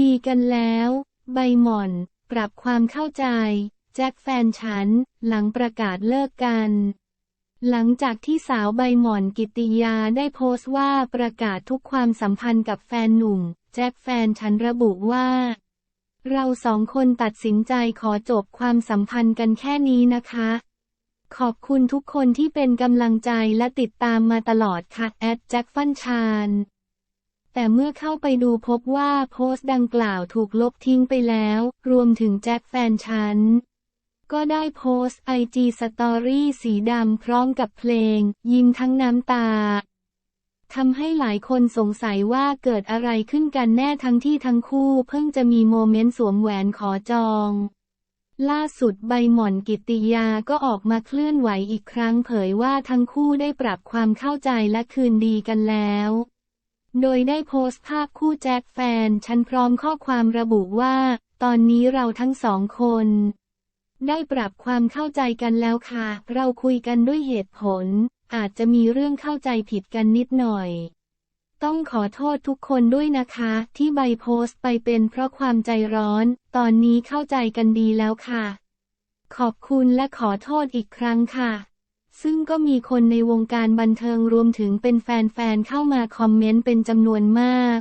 ดีกันแล้ว ใบหม่อน ปรับความเข้าใจ แจ็คแฟนฉัน หลังประกาศเลิกกัน หลังจากที่สาวใบหม่อนกิติยาได้โพสต์ว่าประกาศทุกความสัมพันธ์กับแฟนหนุ่ม แจ็คแฟนฉันระบุว่า เราสองคนตัดสินใจขอจบความสัมพันธ์กันแค่นี้นะคะ ขอบคุณทุกคนที่เป็นกำลังใจและติดตามมาตลอดค่ะแอดแจ็คฟันชาน แต่เมื่อเข้าไปดูพบว่าโพสต์ดังกล่าวถูกลบทิ้งไปแล้ว รวมถึงแจ็คแฟนฉัน ก็ได้โพสต์ไอจีสตอรี่สีดำพร้อมกับเพลง ยิ้มทั้งน้ำตาทำให้หลายคนสงสัยว่าเกิดอะไรขึ้นกันแน่ทั้งที่ทั้งคู่เพิ่งจะมีโมเมนต์สวมแหวนขอจอง ล่าสุดใบหม่อนกิตติยาก็ออกมาเคลื่อนไหวอีกครั้งเผยว่าทั้งคู่ได้ปรับความเข้าใจและคืนดีกันแล้ว โดยได้โพสต์ภาพคู่แจ็คแฟนฉันพร้อมข้อความระบุว่า ตอนนี้เราทั้งสองคน ได้ปรับความเข้าใจกันแล้วค่ะ เราคุยกันด้วยเหตุผล อาจจะมีเรื่องเข้าใจผิดกันนิดหน่อย ต้องขอโทษทุกคนด้วยนะคะ ที่ใบโพสต์ไปเป็นเพราะความใจร้อน ตอนนี้เข้าใจกันดีแล้วค่ะ ขอบคุณและขอโทษอีกครั้งค่ะ ซึ่งก็มีคนในวงการบันเทิงรวมถึงเป็นแฟนๆเข้ามาคอมเมนต์เป็นจำนวนมาก